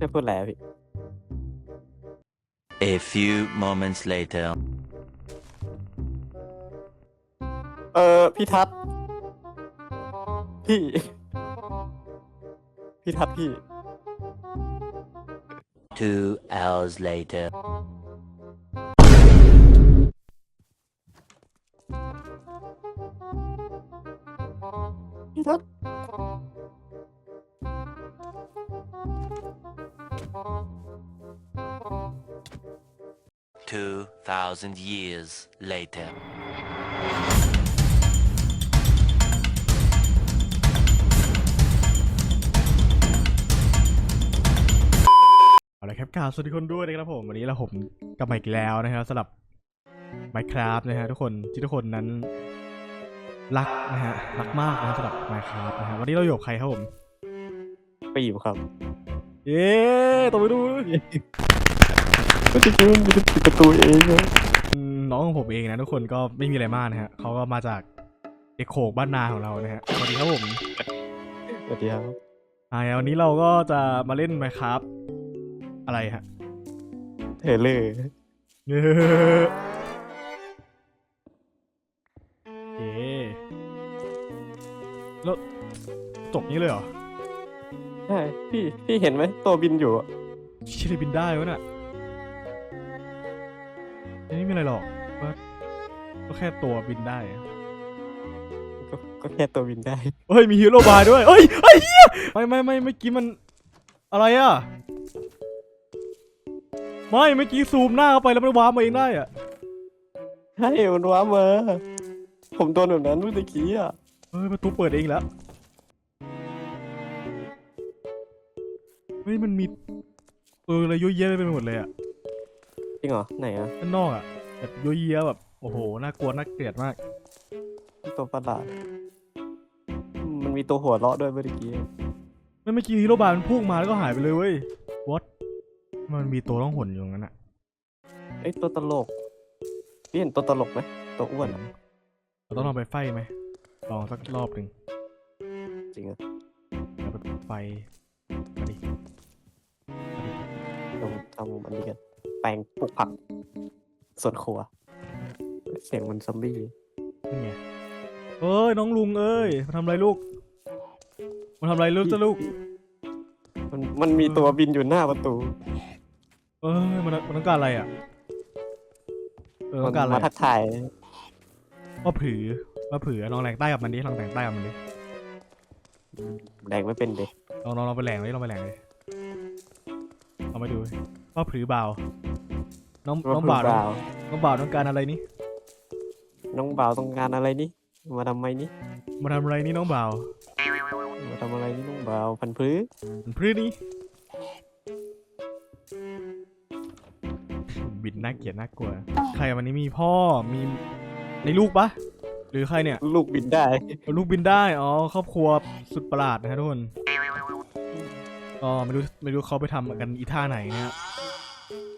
จะพูดอะไรอะพี่ A few moments later. เออพี่ทัศน์พี่ พี่ทัศน์พี่ Two hours later. 2,000 years later. เอาละครับกล่าวสวัสดีคนด้วยนะครับผมวันนี้เราผมกลับมาอีกแล้วนะครับสำหรับ Minecraft นะฮะทุกคนที่ทุกคนนั้นรักนะฮะรักมากนะสำหรับ Minecraft นะฮะวันนี้เราอยู่กับใครครับผม ไปหยิบครับ เย้ตบงไปดู ก็จะคิดว่ามันจะปิดประตูเองอะอืมน้องของผมเองนะทุกคนก็ไม่มีอะไรมากนะฮะเขาก็มาจากเอกโขกบ้านนาของเรานะฮะสวัสดีครับผมสวัสดีครับอ่าวันนี้เราก็จะมาเล่น Minecraft อะไรฮะเทเลอร์เย้เย้แล้วจบนี้เลยเหรอใช่พี่พี่เห็นไหมตัวบินอยู่อะชิลิบินได้วะน่ะ อันนี้ไม่อะไรหรอกก็ก็แค่ตัวบินได้อะก็ก็แค่ตัวบินได้ เฮ้ย มีฮีโร่บายด้วยเอ้ยเอ้ยเหี้ยไม่ไม่ไม่เมื่อกี้มันอะไรอะ ไม่เมื่อกี้ซูมหน้าเข้าไปแล้วมันวาร์ปมาเองได้อะใช่มันว้ามาผมโดนแบบนั้นเมื่อกี้อะ เฮ้ยประตูเปิดเองแล้ว เฮ้ยมันมีเอออะไรเยอะแยะไปหมดเลยอะจ ริงเหรอ ไหนอะด้านนอกอะแบบเยอะแยะแบบโอ้โหน่ากลัวน่าเกลียดมาก ตัวประหลาดอืมมันมีตัวหัวเราะด้วยเมื่อกี้ไม่เมื่อกี้ฮีโร่บายมันพุ่งมาแล้วก็หายไปเลยเว้ย what มันมีตัวร่องหนอยู่ตรงนั้นอะเอ้ยตัวตลกพี่เห็นตัวตลกไหมตัวอ้วนอะเราต้องลองไปไฟไหมลองสักรอบหนึ่งจริงอะแล้วไปไฟมาดิ ลองทำอันนี้กันแป ลงปลูกผักส่วนครัว เสียงมันซอมบี้นี่ไงเอ้ยน้องลุงเอ้ยมาทำอะไรลูกมาทำอะไรลูกจ้ะลูก มันมันมีตัวบินอยู่หน้าประตูเอ้ยมันมันต้องการอะไรอะเออมัต้องการอะไรมาทักทายว่าผือว่าผือลองแหลงใต้กับมันดิลองแหลงใต้กับมันดิแดงไม่เป็นเด็กลองลองลองไปแหลงดิลองไปแหลงดิลองไปดูว่าผือเบา น้องน้องบ่าวน้องวน้องบ่าวต้องการอะไรนี่น้องบ่าวต้องการอะไรนี่ มาทำไมนี่ มาทำอะไรนี่น้องบ่าวมาทำอะไรนี่น้องบ่าวพันพื้มันพื้นนี่บินน่าเกลียดน่ากลัว ใครวันนี้มีพ่อมีในลูกปะหรือใครเนี่ยลูกบินได้ ลูกบินได้อ๋อครอบครัวสุดประหลาดนะฮะทุกคนก็ไม่รู้ไม่รู้เขาไปทำกันอีท่าไหนนะฮะแล้ว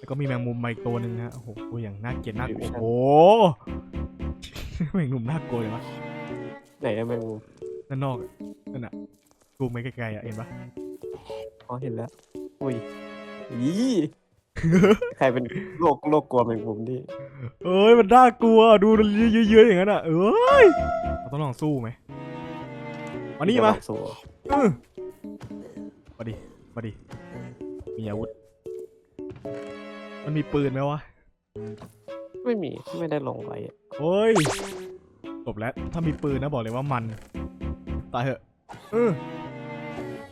ก็มีแมงมุมมาอีกตัวหนึ่งนะฮะ โอ้โหตัวอย่างน่าเกลียดน่ากลัว โอ้โหแมงมุมน่ากลัวเลยวะไหนอะแมงมุมด้านนอกอะนั่นน่ะซูมไปไกลๆอะเห็นปะอ๋อเห็นแล้ว อุ้ยอีใครเป็นโรคโรคกลัวแมงมุมนี่เอ้ยมันน่ากลัวดูมันเยอะๆอย่างนั้นอะเอ้ยเราต้องลองสู้ไหมมานี่มาเดี๋ยวลองสู้อื้อมาดิมาดิมีอาวุธ มันมีปืนไหมวะไม่มีไม่ได้ลงไว้อะโอ้ยจบแล้ว ถ้ามีปืนนะบอกเลยว่ามัน ตายเหอะเออ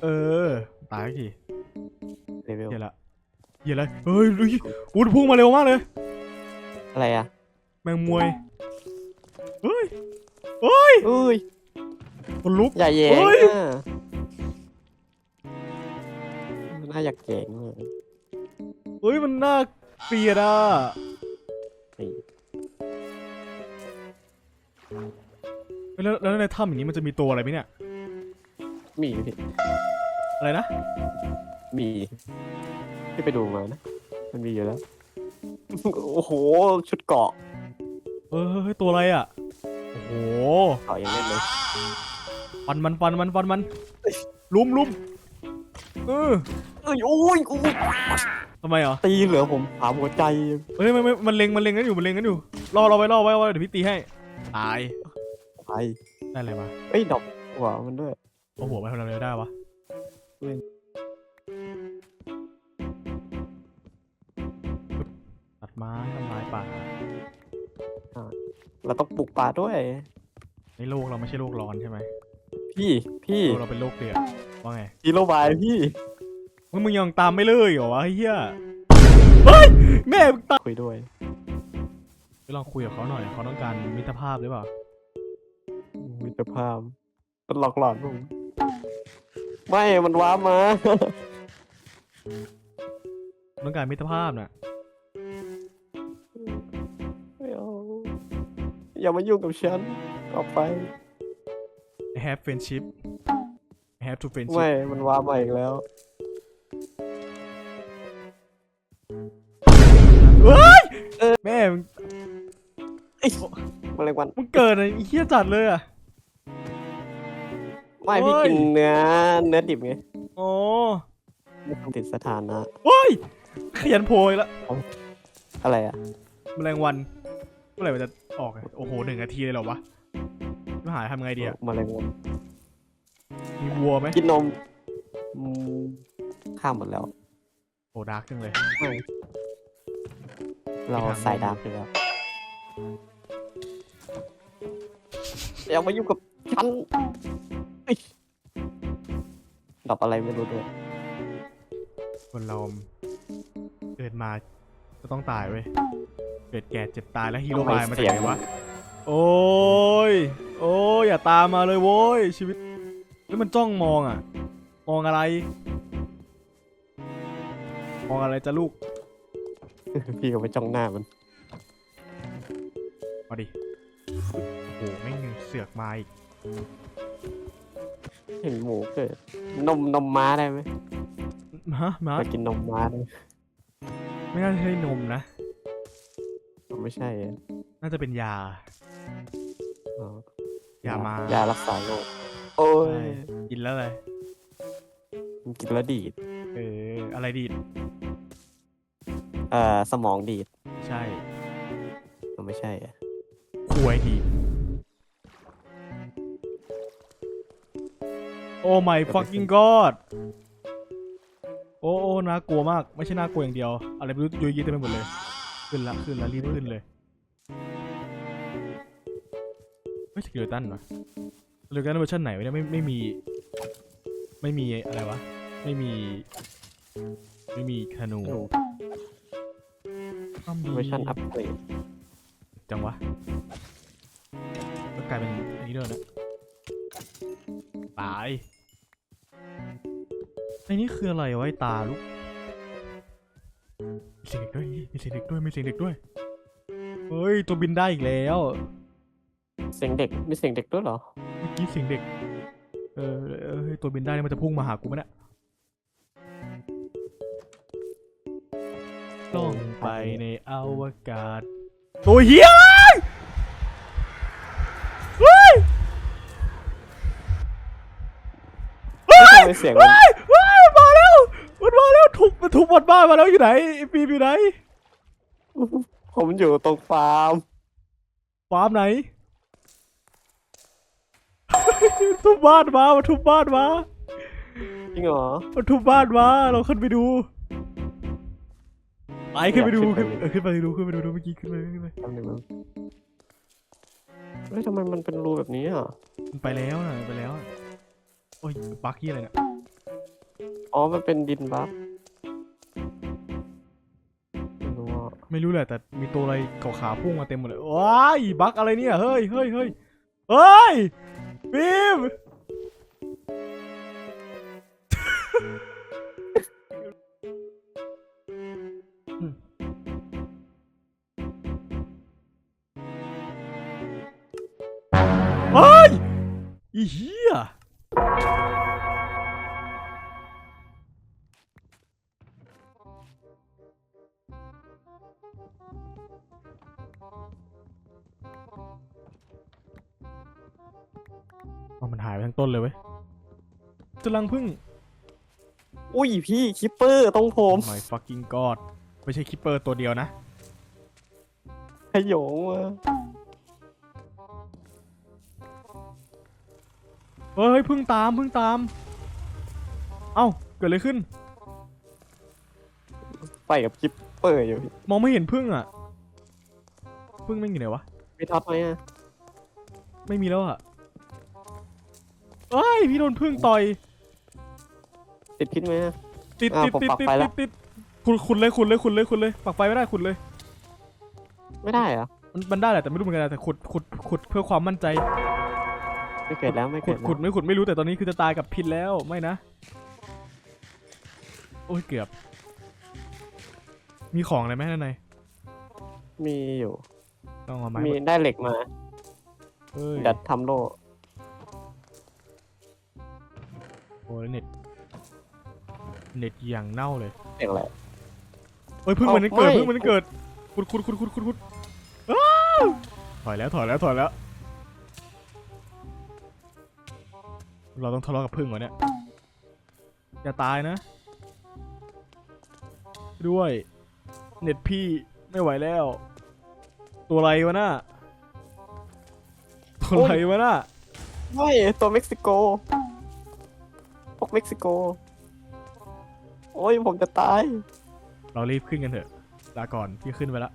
เออ ตายสักทีเลเวลเหี้ยละเหี้ยละเฮ้ยอุ้ยอุ้ยพุ่งมาเร็วมากเลย อะไรอะแมงมวยเฮ้ยเฮ้ยอุ้ยคนลุก อย่าแย่งเฮ้ยอะน่าอยากแย่งเลยเฮ้ยมันน่า เกลียดอะนี่แล้วแล้วในถ้ำอย่างนี้มันจะมีตัวอะไรไหมเนี่ย มีพี่อะไรนะ มีที่ไปดูมานะ มันมีอยู่แล้ว โอ้โห ชุดเกราะเฮ้ยเฮ้ยตัวอะไรอะ โอ้โหเกราะยังเล่นเลยฟันมันฟันมันฟันมัน ลุมลุมเออเอ้ยโอ้ยโอ้ย ทำไมเหรอตีเหลือผมสามหัวใจเฮ้ยมันมันมันเล็งมันเล็งกันอยู่มันเล็งกันอยู่รอเราไว้รอไว้ว่าเดี๋ยวพี่ตีให้ตายไปได้อะไรมาเอ้ยดอกหัวมันด้วย เอาหัวไปทำอะไรได้วะเล่น ตัดไม้ทำลายป่าเราต้องปลูกป่าด้วยในโลกเราไม่ใช่โลกร้อนใช่ไหมพี่พี่โลกเราเป็นโลกเดือดว่าไงฮีโร่บายพี่ มึงมึงยังตามไม่เลยเหรอวะไอ้เฮียเฮ้ยแม่มึงตามคุยด้วยไปลองคุยกับเขาหน่อยเขาต้องการมิตรภาพหรือเปล่ามิตรภาพมันหลอกหลอนผมไม่มันว้าร์ปมาต้องการมิตรภาพน่ะไม่เอาอย่ามายุ่งกับฉันออกไป I have friendship I have to friendship ไม่มันว้าร์ปมาอีกแล้ว แมลงวัน มึงเกิดอะไรไอ้เฮียจัดเลยอะ ไม่พี่โอ้ย กินเนื้อเนื้อดิบไงอ๋อไม่ต้องติดสถานะเฮ้ยขยันโพยละอะไรอะ แมลงวันเมื่อไหร่มันจะออกอะโอ้โหหนึ่งนาทีเลยเหรอวะไม่หายทำไงดีอะแมลงวัน มีวัวไหมกินนมอืมข้ามหมดแล้ว โอ้ดาร์กจังเลยไม่เราไปทางสายดาร์กไปแล้ว อย่ามายุ่งกับฉันเอ้ยดอกอะไรไม่รู้ด้วยคนเราเกิดมาก็ต้องตายเว้ย เกิดแก่เจ็บตายแล้วฮีโร่บายมาจากไหนวะ โอ้ย โอ้ยอย่าตามมาเลยโว้ยชีวิต แล้วมันจ้องมองอะ มองอะไร มองอะไรจะลูก พี่ก็ไปจ้องหน้ามัน มาดิ โอ้โหแม่งยังเสือกมาอีกเห็นหมูเกิด นมนมม้าได้ไหมฮะมาไปกินนมม้าได้ไหมไม่น่าจะใช่นมนะ ไม่ใช่อะน่าจะเป็นยา อ๋ออย่ามา ยารักษาโรคโอ้ยใช่กินแล้วเลยมันกินแล้วดีดเอออะไรดีดเอ่อสมองดีดใช่มันไม่ใช่อะ ควยดีด โอ้ my fucking god โอ้โอ้น่ากลัวมาก ไม่ใช่น่ากลัวอย่างเดียว อะไรไม่รู้โยยีเต็มไปหมดเลย ขึ้นละขึ้นละรีบขึ้นเลยไม่สกิลตันวะสกิลตันเวอร์ชันไหนวะเนี่ยไม่ไม่มี ไม่มีอะไรวะ ไม่มี ไม่มีธนูไม่รู้อ้าวมีเวอร์ชันอัปเกรดจังวะก็กลายเป็นอันนี้ด้วยนะตาย ไอ้นี่คืออะไรวะไอ้ตาลูกมีเสียงเด็กด้วยมีเสียงเด็กด้วยมีเสียงเด็กด้วยเฮ้ยตัวบินได้อีกแล้วเสียงเด็กมีเสียงเด็กด้วยเหรอ เมื่อกี้เสียงเด็ก เออเออเฮ้ยตัวบินได้นี่มันจะพุ่งมาหากูไหมเนี่ยต้องไปในอวกาศตัวเฮียเฮ้ยไม่ทำไมเสียงมัน เฮ้ย ทุบมันทุบหมดบ้านมาแล้วอยู่ไหนไอ้ปีมอยู่ไหนผมอยู่ตรงฟาร์มฟาร์มไหน ทุบบ้านมามันทุบบ้านมาจริงเหรอมันทุบบ้านมาเราขึ้นไปดูไปขึ้นไปดูอยากขึ้ขึ้นนไปเออขึ้นไปดูขึ้นไปดูดูเมื่อกี้ขึ้นไปขึ้นไปแป๊บนึงนะเฮ้ยทำไมมันเป็นรูแบบนี้อะมันไปแล้วนะมันไปแล้วอะโอ้ยบักกี้อะไรเนี่ยอ๋อมันเป็นดินบัฟ ไม่รู้แหละแต่มีตัวอะไรขาวๆพุ่งมาเต็มหมดเลยว้ายบักอะไรเนี่ยเฮ้ยเฮ้ยเฮ้ยเฮ้ยบีม มันหายไปทั้งต้นเลยเว้ยจะลังพึ่งอุ้ยพี่คิปเปอร์ตรงผม my fucking god ไม่ใช่คิปเปอร์ตัวเดียวนะขยงมาเฮ้ยเพึ่งตามเพึ่งตาม เอ้าเกิดอะไรขึ้น ไปกับคิปเปอร์อยู่พี่มองไม่เห็นพึ่งอะ พึ่งไม่งอยู่ไหนวะมีท็อตไหมอะไม่มีแล้วอะ เอ้ยพี่โดนพึ่งต่อย ติดพิษไหมอะ ติดอ่าติดผมติดปักติดไฟติแล้ดวติดขุดขุดเลยขุดเลยขุดเลยขุดเลยปักไฟไม่ได้ขุดเลย ไม่ได้เหรอะมันมันได้แหละแต่ไม่รู้เหมือนกันนะแต่ขุดขุดขุดเพื่อความมั่นใจไม่เกิดแล้วไม่ขุเกิดดแล้วขุดไม่ขุดไม่รู้แต่ตอนนี้คือจะตายกับพิษแล้วไม่นะ โอ้ยเกือบ มีของอะไรไหมด้านในมีอยู่ต้องเอาไม้มีหมดได้เหล็กมาเอ้ยดัดทำโล่ โอ้ยเน็ต เน็ตอย่างเน่าเลยเสียงอะไร เอ้ยเพิ่งเอ้ามันเกิดไม่ เพิ่งมันเกิดขุดขุดขุดขุดขุดขุดอ้าวถอยแล้วถอยแล้วถอยแล้ว เราต้องทะเลาะกับพึ่งเหรอเนี่ยอย่าตายนะ ด้วย เน็ตพี่ไม่ไหวแล้ว ตัวอะไรวะน่ะตัวอะไรวะน่ะ ไม่ตัวเม็กซิโกพวกเม็กซิโก โอ้ยผมจะตาย เรารีบขึ้นกันเถอะลาก่อนพี่ขึ้นไปละ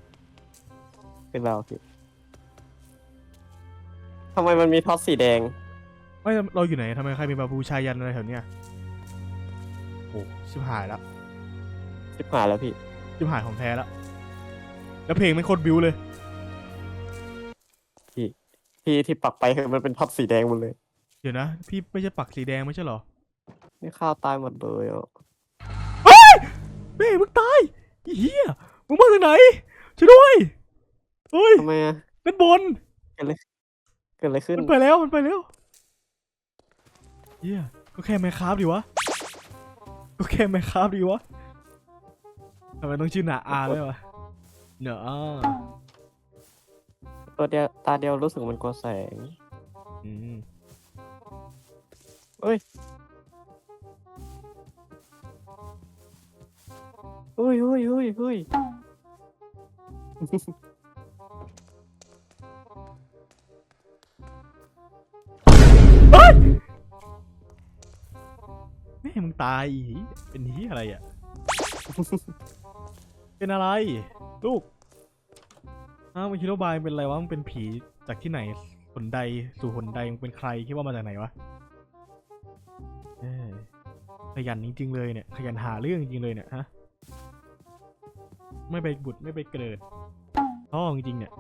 เป็นเราพี่ทำไมมันมีท็อตสีแดง ไม่เราอยู่ไหนทำไมใครมีบาบูชายันอะไรแถวเนี้ยโอ้ชิบหายละชิบหายแล้วพี่ ชิบหายของแท้ละแล้วเพลงไม่โคตรบิวเลยที่ที่ปักไปคือมันเป็นท็อตสีแดงหมดเลย เดี๋ยวนะ พี่ไม่ใช่ปักสีแดงไม่ใช่เหรอ นี่ข้าวตายหมดเลยอะเบ้มึงตายไอ้เฮียมึงมาจากไหนช่วยด้วยเฮ้ยทำไมอะด้านบนเกิดอะไรขึ้นมันไปแล้วมันไปแล้วเฮียก็แค่แมคคราฟดีวะก็แค่แมคคราฟดีวะทำไมต้องชื่อหนาอาด้วยวะเนอะอาตัวเดียวตาเดียวรู้สึกมันกลัวแสงอืมเฮ้ย ฮ้ยเฮ้ยเฮ้ยเฮ้ยแม่มึงตายอีเป็นเฮียอะไรอะ เป็นอะไร ลูก อ้าวมันคิดว่าบายเป็นอะไรวะมันเป็นผีจากที่ไหนหนใดสู่หนใดมันเป็นใครคิดว่ามาจากไหนวะขยันจริงๆเลยเนี่ยขยันหาเรื่องจริงๆเลยเนี่ยฮะ ไม่ไปบุตรไม่ไปเกิดท้อจริงๆเนี่ย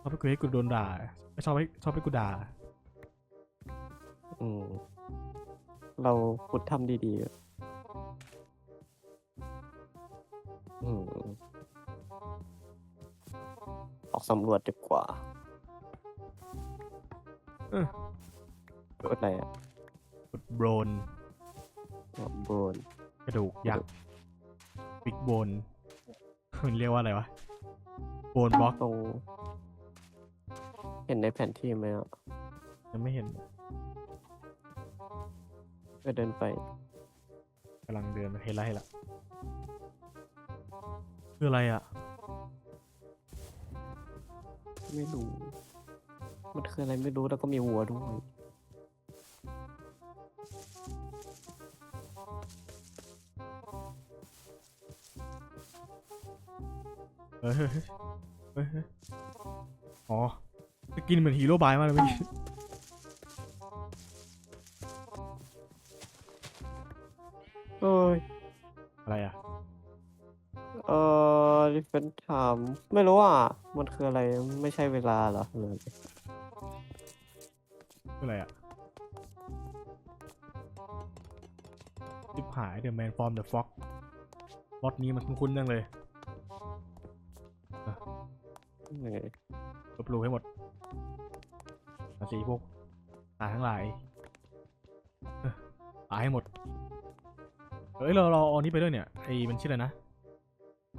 ชอบให้กูให้กูโดนด่าไม่ชอบให้ชอบให้กูด่าอืมเราพุดทำดีๆอะอืมออกสำรวจดีกว่าเออ กดอะไรอะกดโบรนโบนก ระดูกยักษ์บิ๊กโบนมันเรียกว่าอะไรวะโบนบล็อกตรง เห็นในแผนที่ไหมอะยังไม่เห็นก็เดินไปกำลังเดินมาเห็นแล้วเห็นละคืออะไรอะ ไม่รู้ มันคืออะไรไม่รู้แล้วก็มีวัวด้วย เฮ้ยเฮ้ยเฮ้ยอ๋อจะกินเหมือนฮีโร่บายมากเลยเมื่อกี้เอ้ยอะไรอะ เออดิเฟนถาม ไม่รู้อะ มันคืออะไร ไม่ใช่เวลาเหรอหรืออะไรคืออะไรอะจิบหาย The Man from the Fox บอสนี้มันคุ้นๆจังเลย ลบหลู่ให้หมดราศีพวกตายทั้งหลายเอ้อตายให้หมด เอ้ยเราเราเอาอันนี้ไปด้วยเนี่ยไอ้มันชื่ออะไรนะ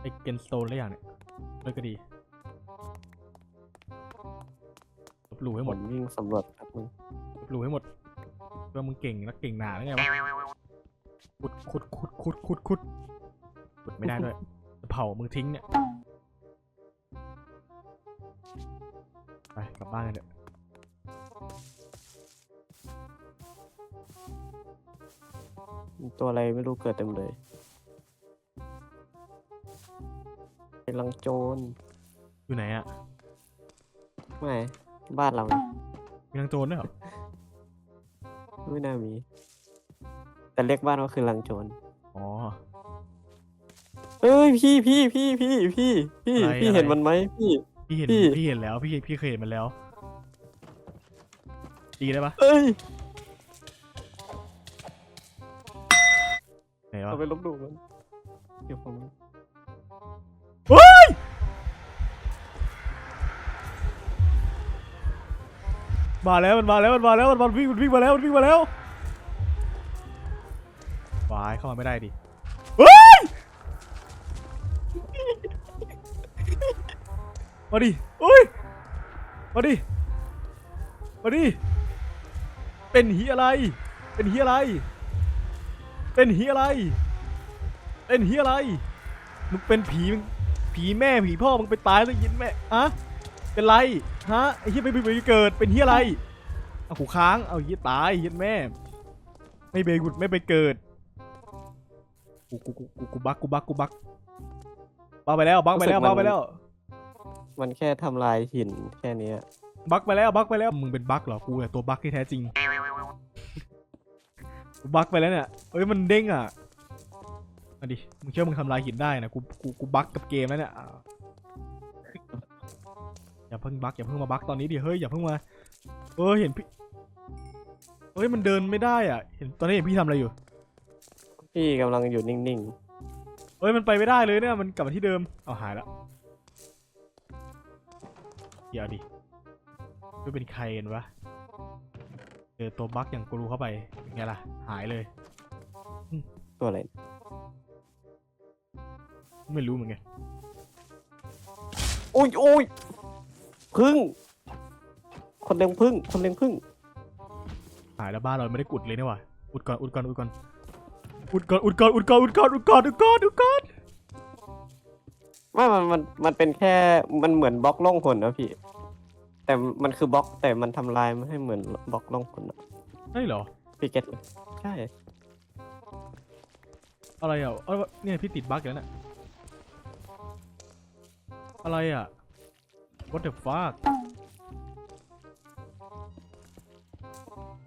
ไอ้เกนสโตนอะไรอย่างเนี่ยด้วยก็ดีลบหลู่ให้หผมดวิ่งสำรวจแป๊บนึงลบหลู่ให้หมดว่ามึงเก่งนักเก่งหนาแล้วไงวะขุดขุดขุดขุดขุดขุดขุดไม่ได้ด้วยจะเผามึงทิ้งเนี่ย บบ้านกันเถอะตัวอะไรไม่รู้เกิดเต็มเลย เป็นลังโจรอยู่ไหนอะไม่บ้านเราเนี่ยมีนางโจรด้วยเหรอไม่น่ามี แต่เรียกบ้านว่าคือลังโจรอ๋อ เอ้ยพี่พี่พี่พี่พี่พี่อะไรพี่อะไร เห็นมันไหมพี่ พี่เห็นพี่ พี่เห็นแล้วพี่พี่เคยเห็นมันแล้ว ตีได้ปะเอ้ยไหนวะเราไปลบดูมันเดี๋ยวผมมาแล้วมันมาแล้วมันมาแล้วมันมาวิ่งมันวิ่งมาแล้วมันวิ่งมาแล้ววายเข้ามาไม่ได้ดิเฮ้ยมาดิอุ้ยมาดิมาดิ เป็นเหียอะไร เป็นเหียอะไร เป็นเหียอะไร เป็นเหียอะไร มึงเป็นผีมึงผีแม่ผีพ่อมึงไปตายซะยินแม่อะเป็นไรฮะไอ้เฮียไม่ไปเกิดเป็นเฮียอะไรเอาขู่ค้างเอาเฮียตายเฮียแม่ ไม่ไปกุดไม่ไปเกิดกูกูกูกูกูบักกูบักกูบักบักไปแล้วบักไปแล้วบักไปแล้ว มันแค่ทำลายหินแค่เนี้ยบักไปแล้วบักไปแล้วมึงเป็นบักเหรอกูเนี่ยตัวบักที่แท้จริง กูบักไปแล้วเนี่ยเอ้ยมันเด้งอะมาดิมึงเชื่อมึงทำลายหินได้นะกูกูกูบักกับเกมแล้วเนี่ยอ่าอย่าเพิ่งบักอย่าเพิ่งมาบักตอนนี้ดิเฮ้ยอย่าเพิ่งมาเออเห็นพี่เฮ้ยมันเดินไม่ได้อะ เห็นตอนนี้เห็นพี่ทำอะไรอยู่พี่กำลังอยู่นิ่งเฮ้ยมันไปไม่ได้เลยเนี่ยมันกลับมาที่เดิมเอาหายแล้วเดี๋ยวดิไม่เป็นใครกันวะ เจอตัวบักอย่างกูรูเข้าไปเป็นไงล่ะ หายเลยๆตัวอะไร ไม่รู้เหมือนกัน โอ้ยโอ้ยพึ่ง คนเลี้ยงพึ่ง คนเลี้ยงพึ่ง หายแล้วบ้านเราไม่ได้กุดเลยนี่หว่าอุดก่อนอุดก่อนอุดก่อนอุดก่อนอุดก่อนอุดก่อนอุดก่อนอุดก่อนอุดก่อนอุดก่อนไม่มันมัน มันเป็นแค่ มันเหมือนบล็อกล่องหนนะพี่ แต่มันคือบล็อกแต่มันทำลายไม่ให้เหมือนบล็อกล่องหนอะใช่เหรอ พี่เก็ตใช่ อะไรอะเอาเนี่ยพี่ติดบั๊กอยู่แล้วเนี่ยอะไรอะ what the fuck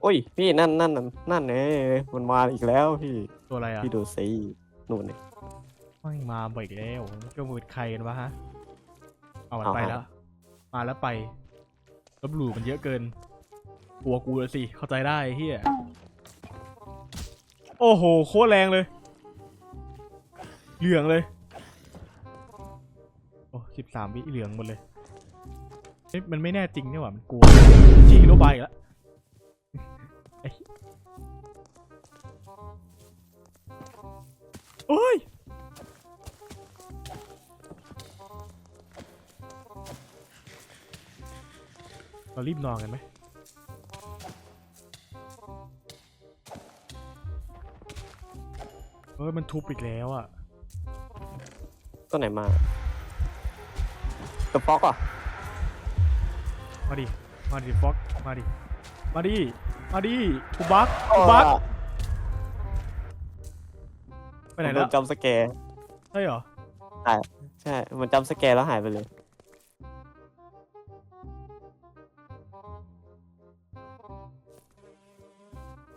โอ้ย พี่นั่นนั่นนั่นนั่นเอ้ยมันมาอีกแล้วพี่ ตัวอะไรอะพี่ดูสินู่นนี่ ไม่มาบ่อยอีกแล้วเจ้ามือเป็นใครกันวะฮะ เอามันเอา ไปเอาแล้ว มาแล้วไป ลบหลู่มันเยอะเกินกลัวกูเลยสิ เข้าใจได้เฮียโอ้โห โคตรแรงเลย เหลืองเลย โอ้สิบสามวิเหลืองหมดเลยเอ๊ะมันไม่แน่จริงเนี่หว่ามันกลัวชีฮิโรบายอีกแล้วโอ้ย เรารีบนอนกันไหมเฮ้ยมันทุบอีกแล้วอะ ตัวไหนมาตัวฟอกอะมาดิ มาดิฟ็อกมาดิ มาดิ มาดิกูบักกูบักไปไหนโดแล้วนจำสแกร์ใช่เหรอ ใช่ มันจำสแกร์แล้วหายไปเลย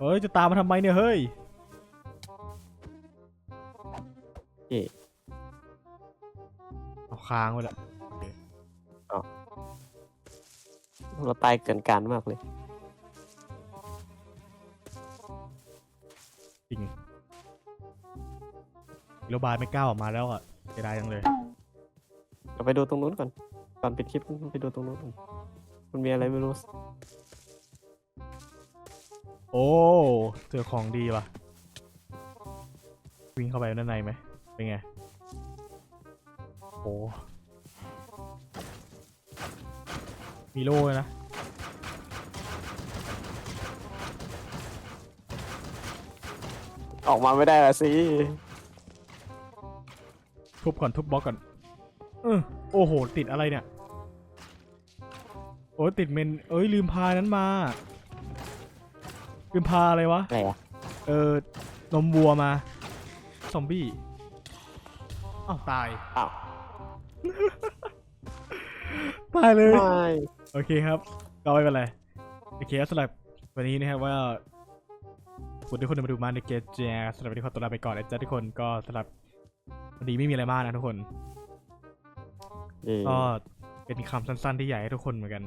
เฮ้ย จะตามมาทำไมเนี่ย เฮ้ยเอ๊ะ เอาค้างไว้ละเราตายเกินการมากเลย จริงโรบายไม่กล้าออกมาแล้วอะเสียดายจังเลย เราไปดูตรงนู้นก่อน ก่อนปิดคลิปไปดูตรงนู้นก่อนมันมีอะไรไม่รู้ โอ้เจอของดีว่ะ วิ่งเข้าไปด้านในไหมเป็นไง โอ้มีโล่เลยนะ ออกมาไม่ได้ละสิ ทุบก่อนทุบบล็อกก่อนเออโอ้โห ติดอะไรเนี่ย โอ้ยติดเมน เอ้ย ลืมพานั้นมา ลืมพาอะไรวะ อะไรอะเออนมวัวมา ซอมบี้อ้าวตาย อ้าวตายเลย ไม่โอเคครับ ก็ไม่เป็นไร โอเคครับสำหรับวันนี้นะครับว่าคุณทุกคนได้มาดูมาในเกจแจสำหรับวันนี้ขอตัวลาไปก่อนนะจ๊ะทุกคนก็สำหรับวันนี้ไม่มีอะไรมากนะทุกคน เย่ก็เป็นคำสั้นๆที่อยากให้ทุกคนเหมือนกัน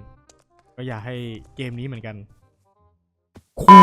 ก็อยากให้เกมนี้เหมือนกันคว